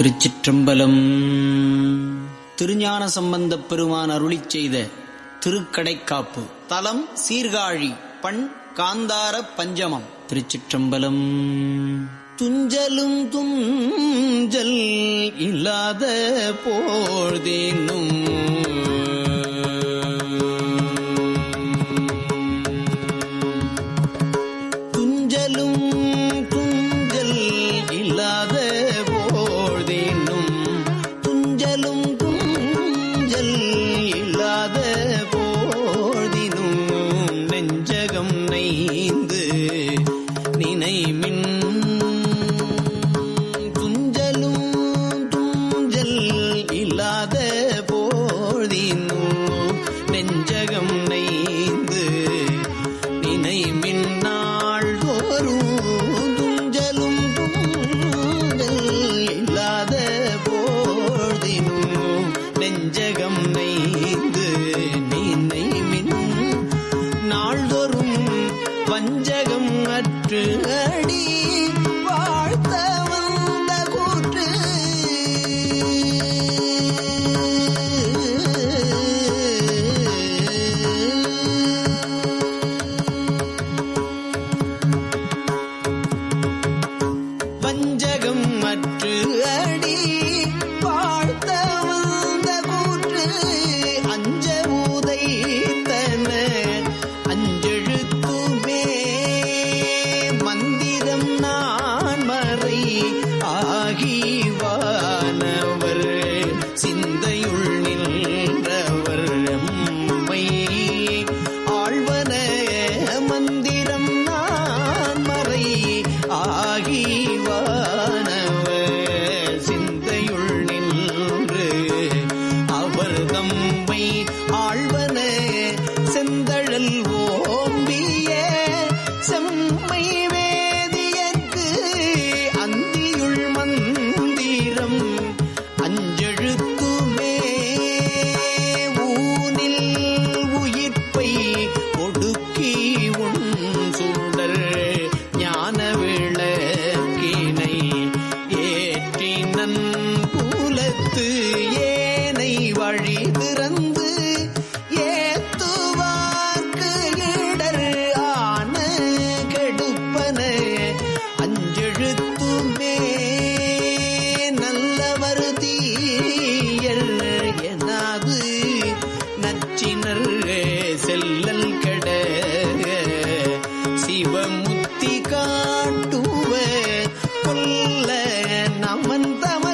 திருச்சிற்றம்பலம். திருஞான சம்பந்தப் பெருமான் அருளி செய்த திருக்கடைக்காப்பு. தலம் சீர்காழி பண் காந்தார பஞ்சமம். திருச்சிற்றம்பலம். துஞ்சலும் துஞ்சல் இல்லாத போழ்தேனும் காற்று அடி அவன் தமன்